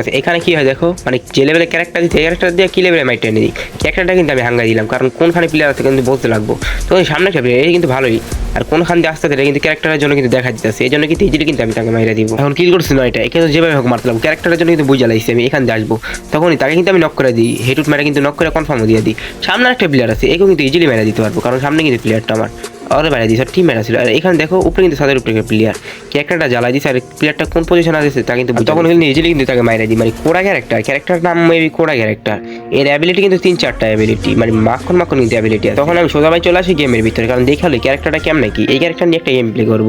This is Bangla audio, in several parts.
আছে এখানে কি হয় দেখো মানে যে লেভেলে ক্যারেক্টার দিচ্ছে ক্যারেক্টার দিয়ে কি লেভেলে মাইট টেনে দিই ক্যারেক্টারটা কিন্তু আমি হাঙ্গা দিলাম, কারণ কোনখানে প্লেয়ার আছে কিন্তু বলতে লাগবো। তো সামনে একটা এই কিন্তু ভালোই। আর কোনখান দিয়ে আসতে এটা কিন্তু ক্যারেক্টারের জন্য কিন্তু দেখা দিতেছে। এই জন্য কিন্তু ইজিলি কিন্তু আমি তাকে মাইরা দিব। এখন কিল করছি না এটা এখানে যেভাবে হোক মারতাম ক্যারেক্টারের জন্য কিন্তু বুঝা লাগছে, আমি এখান দিয়ে আসব। তখনই তাকে কিন্তু আমি নক করে দিই হেটুট মেরে কিন্তু নক করে কনফার্মও দিয়ে দিই। সামনে একটা প্লেয়ার আছে, একেও কিন্তু ইজিলি মেরে দিতে পারব, কারণ সামনে কিন্তু প্লেয়ারটা আমার। আরে বাইরে দিয়েছে টিম মেরা ছিল। আর এখানে দেখো, উপরে কিন্তু সাদের উপরে প্লেয়ার ক্যারেক্টারটা জ্বালাই দিচ্ছে আর প্লেয়ারটা কোন পজিশন আছে তা কিন্তু তখন কিন্তু ইজিলি কিন্তু তাকে মাইরা দিই মানে কোড়া ক্যারেক্টার ক্যারেক্টার নাম মেবি কোড়া ক্যারেক্টার এর অ্যাবিলিটি কিন্তু তিন চারটা অ্যাবিলিটি মানে মাখন মাখন কিন্তু অ্যাবিলিটি আছে। তখন আমি সোজা ভাই চলে আসি গেমের ভিতরে কারণ দেখালে ক্যারেক্টারটা কেমন কি। এই ক্যারেক্টার নিয়ে একটা গেম প্লে করব।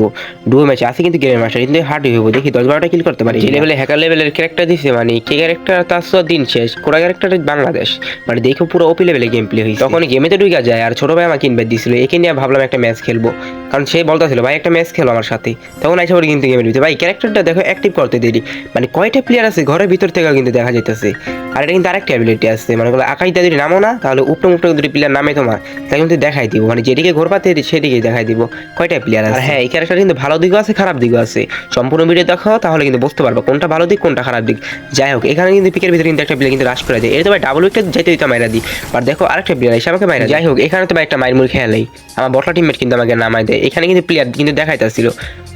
ডুয়ো ম্যাচ আছে কিন্তু গেমের মাস্টার কিন্তু হার্ড হইব দেখি দশ বারোটা কিল করতে পারি। যে লেভেলে হ্যাকার লেভেলের ক্যারেক্টার দিছে মানে কে ক্যারেক্টার তার সব দিন শেষ। কোড়া ক্যারেক্টার বাংলাদেশ। মানে দেখো পুরো ওপি লেভেলে গেম প্লে হয়েছে। তখন গেমেতে ঢুকে যায় আর ছোট ভাই আমাকে ইনভাইট দিছিল একে নিয়ে ভাবলাম একটা ম্যাচ খেলব। কারণ সে বলতেছিল ভাই একটা ম্যাচ খেলো আমার সাথে। তখন আইসা পরে কিন্তু গেমের ভিতরে। ভাই ক্যারেক্টারটা দেখো অ্যাক্টিভ করতে দেরি। মানে কয়টা প্লেয়ার আছে ঘরের ভিতর থেকে কিন্তু দেখা যাইতেছে। আর এটা কিন্তু আরেকটা অ্যাবিলিটি আছে। মানে বলে আকাশটা যদি নামো না তাহলে উপরে উপরে যদি প্লেয়ার নামে তোমার। তাহলে কিন্তু দেখাই দিব। মানে যেদিকে ঘোর পাতে সেদিকে দেখাই দিব। কয়টা প্লেয়ার আছে? হ্যাঁ এই ক্যারেক্টার কিন্তু ভালো দিকও আছে খারাপ দিকও আছে। সম্পূর্ণ ভিডিও দেখো তাহলে কিন্তু বুঝতে পারবে কোনটা ভালো দিক কোনটা খারাপ দিক। যাই হোক এখানে কিন্তু পিকের ভিতরে কিন্তু একটা প্লেয়ার কিন্তু রাশ করে দেয়। এটা তো ভাই ডাবল উইকেট যেতে দিতে মাইরা দিই। আর দেখো আরেকটা প্লেয়ার এসে আমাকে মাইরা যাই হোক এখানে তো ভাই একটা মাইর মুড় খেয়ালেই আমার বটলা টিমমেট কিন্তু আমাকে নামায় দেয়। এখানে কিন্তু প্লেয়ার কিন্তু দেখাইতেছিল।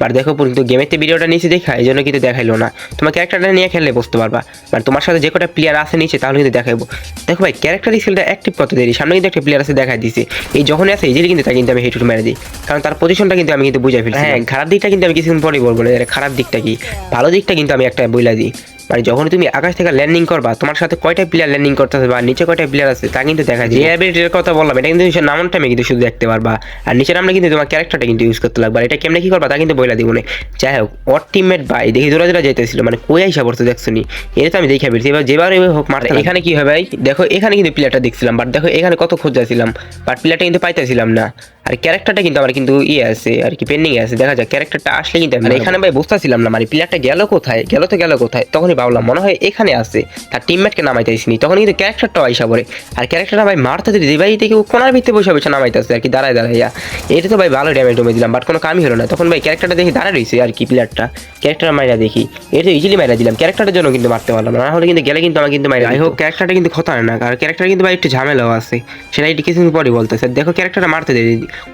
আর দেখো কিন্তু গেমেতে ভিডিওটা নিচে দেখা এই জন্য কিন্তু দেখাইলো না। তোমার ক্যারেক্টারটা নিয়ে খেললে বুঝতে পারবা। মানে তোমার সাথে যে কটা প্লেয়ার আছে নিচে তাহলে কিন্তু দেখাইবো। দেখো ভাই ক্যারেক্টার স্কিলটা অ্যাক্টিভ করতে দেরি? সামনে কিন্তু একটা প্লেয়ার আছে দেখাই দিছে। এই যখনই আসে এই কিন্তু তাকে কিন্তু আমি হেঁটুট মেরে দিই। কারণ তার পজিশনটা কিন্তু আমি কিন্তু বুঝে ফেলছি হ্যাঁ। খারাপ দিকটা কিন্তু আমি কিছুদিন পরেই বলব না, খারাপ দিকটা কি? ভালো দিকটা কিন্তু আমি একটা বইলা দিই। মানে যখন তুমি আকাশ থেকে ল্যান্ডিং করবা তোমার সাথে কয়টা প্লেয়ার ল্যান্ডিং করতেছে বা নিচে কয়টা প্লেয়ার আছে তা কিন্তু দেখা যায় যে অ্যাবিলিটির কথা বললাম এটা কিন্তু সে নামটা আমি কিন্তু শুধু দেখতে পারবা। আর নিচের নামটা কিন্তু তোমার ক্যারেক্টারটা কিন্তু ইউজ করতে লাগবে। আর এটা কেমনে কি করবা তা কিন্তু বইলা দিব না। যাই হোক ওর টিমমেট ভাই দেখি দৌড়া দৌড়া যাইতেছিল মানে কই আইসা পড়তে দেখছ নি এটা তো আমি দেখে ফেলছি। এবার যেবার হোক মারতে এখানে কি হবে ভাই? দেখো এখানে কিন্তু প্লেয়ারটা দেখছিলাম বাট দেখো এখানে কত খোঁজাছিলাম বাট প্লেয়ারটা কিন্তু পাইতেছিলাম না। আর ক্যারেক্টারটা কিন্তু আমার কিন্তু ইয়ে আছে আর কি পেন্ডিং আছে। দেখা যাক ক্যারেক্টারটা আসলে কিন্তু আমি এখানে ভাই বুঝতেছিলাম না মানে প্লেয়ারটা গেল কোথায় গেল তো গেল কোথায় তখনই ভাবলাম মনে হয় এখানে আছে তার টিমমেটকে নামাইতেছিনি তখন কিন্তু ক্যারেক্টারটাও আইসা পড়ে। আর ক্যারেক্টারটা ভাই মারতে দিদি ভাই ও কোনার ভিতরে বসে বসে নামাইতেছে আর কি দাঁড়ায় দাঁড়াইয়া। এটা তো ভাই ভালো ড্যামেজ ডমে দিলাম বাট কোনো কামই হলো না। তখন ভাই ক্যারেক্টারটা দেখি দাঁড়ায় রয়েছে আর কি প্লেয়ারটা ক্যারেক্টার মাইরা দেখি। এটা তো ইজিলি মাইরা দিলাম ক্যারেক্টারটার জন্য কিন্তু মারতে পারলাম না হলে কিন্তু গেলে কিন্তু আমার কিন্তু মাইরা যাই হোক ক্যারেক্টারটা কিন্তু খতরনাক আর ক্যারেক্টার কিন্তু ভাই একটু ঝামেলাও আছে। সেটা একটু কিছুদিন পরে বলতেছে দেখো ক্যারেক্টারটা মারতে দেয়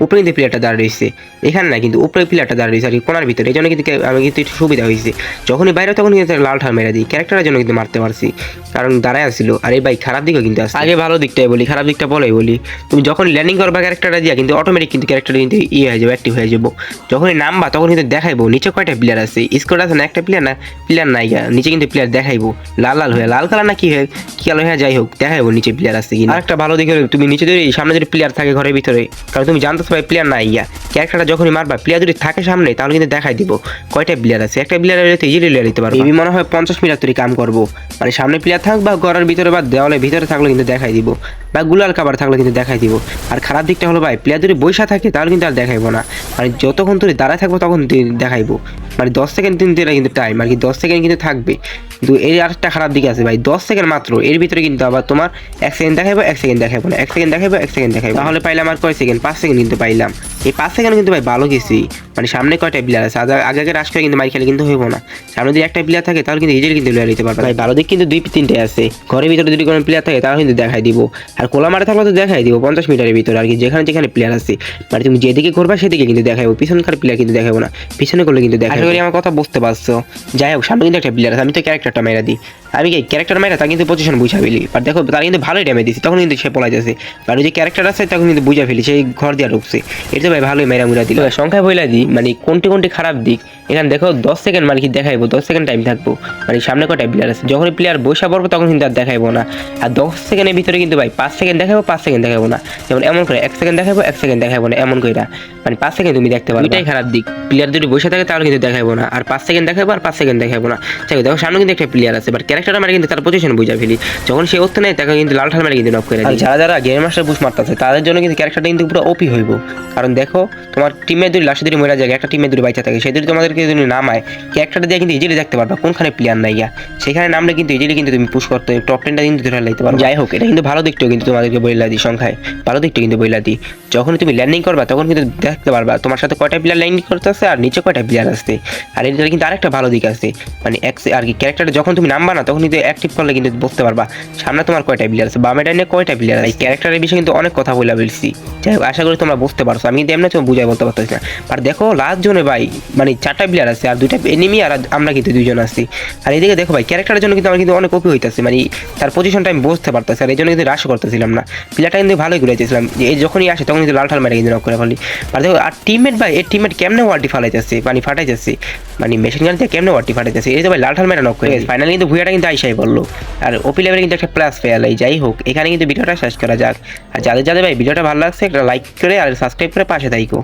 উপরে কিন্তু প্লেয়ারটা দাঁড়িয়ে রয়েছে, এখানে না কিন্তু উপরে প্লেয়ারটা দাঁড়িয়ে রয়েছে আর কি কোনার ভিতরে। এই জন্য কিন্তু আমি কিন্তু একটু সুবিধা হয়েছে। যখনই বাইরে তখন কিন্তু লাল ঠাল মেরে দিই। ক্যারেক্টারের জন্য কিন্তু মারতে পারছি। কারণ দাঁড়ায় আসছিল আর এই ভাই, খারাপ দিকও কিন্তু আছে। আগে ভালো দিকটাই বলি, খারাপ দিকটা বলাই বলি। তুমি যখন ল্যান্ডিং করবা ক্যারেক্টারটা দিয়া, কিন্তু অটোমেটিক কিন্তু ক্যারেক্টার কিন্তু ইয়ে হয়ে যাবে অ্যাক্টিভ হয়ে যাব। যখনই নামবা, তখন কিন্তু দেখাইবো, নিচে কয়টা প্লেয়ার আছে? স্কোর আছে না একটা প্লেয়ার না? প্লেয়ার নাই গা। নিচে কিন্তু প্লেয়ার দেখাইবো। লাল লাল হয়ে লাল কালার না কি হয়ে কি কালার হয়ে যাই হোক, দেখাইবো নিচে প্লেয়ার আছে কিনা। আরেকটা ভালো দিক হলো, তুমি নিচে যদি সামনে যদি প্লেয়ার থাকে ঘরের ভিতরে কারণ তুমি জানতে ভাই প্লেয়ার নাই ইয়া। ক্যারেক্টারটা যখনই মারবা প্লেয়ার যদি থাকে সামনে, তাহলে কিন্তু দেখাই দিব। কয়টা প্লেয়ার আছে? একটা প্লেয়ার ইজিলি লিয়ে দিতে পারব। মনে হয় পঞ্চাশ মিনিট তৈরি কাম করব। মানে সামনে প্লেয়ার থাক বা ঘরের ভিতরে বা দেওয়ালের ভিতরে থাকলে কিন্তু দেখাই দিব। বা গুলাল কাবার থাকলে কিন্তু দেখাই দিব। আর খারাপ দিকটা হলো ভাই প্লেয়ার যদি বৈশা থাকে তাহলে কিন্তু আর দেখাইবো না। মানে যতক্ষণ ধরে দাঁড়ায় থাকব তখন দেখাইবো। মানে দশ সেকেন্ড কিন্তু এটা কিন্তু টাইম আর কি দশ সেকেন্ড কিন্তু থাকবে। কিন্তু এর আরেকটা খারাপ দিক আছে ভাই, দশ সেকেন্ড মাত্র, এর ভিতরে কিন্তু আবার তোমার এক সেকেন্ড দেখাইবো, এক সেকেন্ড দেখাইবো না। এক সেকেন্ড দেখাইবো, এক সেকেন্ড দেখাইবো। তাহলে পাইলাম আর কয় সেকেন্ড পাঁচ সেকেন্ড কিন্তু পাইলাম। এই পাঁচ সেকেন্ড কিন্তু ভাই ভালো কিছুই মানে সামনে কয়টা প্লেয়ার আছে? আগে আগে রাশ করে কিন্তু মাই খেলে কিন্তু হইব না। সামনে যদি একটা প্লেয়ার থাকে তাহলে কিন্তু ইজিলি কিন্তু প্লেয়ার নিতে পারবে ভাই ভালো দিক কিন্তু দুই তিনটে আছে। ঘরের ভিতরে যদি কোনো প্লেয়ার থাকে তাহলে কিন্তু দেখাই দিব। কোলা মারে থাকলে তো দেখাই দিব পঞ্চাশ মিটারের ভিতরে আর কি যেখানে যেখানে প্লেয়ার আছে। মানে তুমি যেদিকে করবা সেদিকে কিন্তু দেখাইবো পিছনকার প্লেয়ার কিন্তু দেখাবো না পিছনে করলে কিন্তু দেখাই করি আমার কথা বুঝতে পারছ। যাই হোক সামনে কিন্তু একটা প্লেয়ার আছে আমি তো ক্যারেক্টারটা মেরা দিই। আমি কি ক্যারেক্টার মেরা তা কিন্তু পজিশন বুঝা ফেলি? বাট দেখো তার কিন্তু ভালোই ড্যামেজ দিছি তখন কিন্তু সে পলাই যাচ্ছে আর ওই যে ক্যারেক্টার আছে তখন কিন্তু বুঝা ফেলি সেই ঘর দিয়ে ঢুকছে। এটা তো ভাই ভালোই মেরা মুরা দিল সংখ্যায় বইলা দিই মানে কোনটি কোনটি খারাপ দিক এখানে দেখো দশ সেকেন্ড মানে কি দেখাইবো? দশ সেকেন্ড টাইম থাকব। মানে সামনে কটা প্লেয়ার আছে? যখন প্লেয়ার বসে পড়ব তখন কিন্তু আর দেখাইবো না। আর দশ সেকেন্ডের ভিতরে কিন্তু ভাই, পাঁচ সেকেন্ড দেখাবো পাঁচ সেকেন্ড দেখাবো না। যেমন এমন করে, এক সেকেন্ড দেখাবো এক সেকেন্ড দেখাবো না, এমন করে মানে পাঁচ সেকেন্ড তুমি দেখতে পারো এটাই খারাপ দিক। প্লেয়ার যদি বসে থাকে তাহলে কিন্তু দেখাবো না। আর পাঁচ সেকেন্ড দেখাবো আর পাঁচ সেকেন্ড দেখাবো না। ঠিক দেখো সামনে কিন্তু একটা প্লেয়ার আছে বাট ক্যারেক্টার মানে কিন্তু তার পজিশন বুঝা ফেলি। যখন সে উঠতে নেয় তাকে কিন্তু লাল ঠাল মারে কিন্তু নক করে। আর যারা যারা গেম মাস্টার বুঝ মারতেছে তাদের জন্য কিন্তু ক্যারেক্টারটা কিন্তু পুরো ওপি হইব। কারণ দেখো তোমার টিমের যদি লাস্টে যদি মরে যায় একটা টিমের যদি বাইচা থাকে সেদিন তোমাদেরকে যদি নাম নামায় ক্যারেক্টারটা দিয়ে কিন্তু ইজিলি দেখতে পারবা কোনখানে প্লেয়ার নাই গিয়া। সেখানে নামলে কিন্তু ইজিলি কিন্তু তুমি পুশ করতে টপ টেনটা কিন্তু ধরে লাইতে পারো যাই হোক এটা কিন্তু ভালো দিকটাও কিন্তু তোমাদেরকে বইলা দিই সংখ্যায়। ভালো দিকটা কিন্তু বইলা দিই। যখন তুমি ল্যান্ডিং করবা তখন কিন্তু দেখতে পারবা। তোমার সাথে কয়টা প্লেয়ার লাইন করতেছে আর নিচে কয়টা প্লেয়ার আসছে আর এটার কিন্তু আরেকটা ভালো দিক আছে। মানে আর কি ক্যারেক্টারটা যখন তুমি নামবা না তখন কিন্তু অ্যাক্টিভ করলে কিন্তু বুঝতে পারবা সামনে তোমার কয়টা প্লেয়ার আছে। বামে ডাইনে কয়টা প্লেয়ার আছে? ক্যারেক্টারের বিষয়ে কিন্তু অনেক কথা বলে বলছি যাই হোক, আশা করি তোমরা বুঝতে পারছ। আমি কিন্তু এমনি তুমি বুঝাই বলতে পারতেছি না। আর দেখো লাস্ট জনে ভাই মানে চারটা প্লেয়ার আছে আর দুইটা এনিমি আর আমরা কিন্তু দুইজন আছি। আর এদিকে দেখো ভাই ক্যারেক্টারের জন্য কিন্তু আমার কিন্তু অনেক কপি হইতেছে। মানে তার পজিশনটা আমি বুঝতে পারতেছি আর এই জন্য কিন্তু রাশ করতেছিলাম না। প্লেয়ারটা কিন্তু ভালোই ঘুরাইতেছিলাম। যে যখনই আসে, তখন কিন্তু লাল ঠাল মেরে কিন্তু নক করে ফেলি। আর দেখো আর টিমমেট ভাই এই টিমমেট কেমনে ওয়ার্ডি ফালাইতেছে মানে ফাটাইতেছে? মানে মেশিন গান দিয়ে কেমনে ওয়ার্ডি ফাটাইতেছে? এই তো ভাই লাল ঠাল মেরে নক করে ফাইনালি কিন্তু ভুয়াটা কিন্তু আইসাই বলল। আর ওপি লেভেলে কিন্তু একটা প্লাস পেয়ালাই যাই হোক এখানে কিন্তু ভিডিওটা শেষ করা যাক। আর যাদের যাদের ভাই ভিডিওটা ভালো লাগছে একটা লাইক করে আর সাবস্ক্রাইব করে পাশে থাইকো।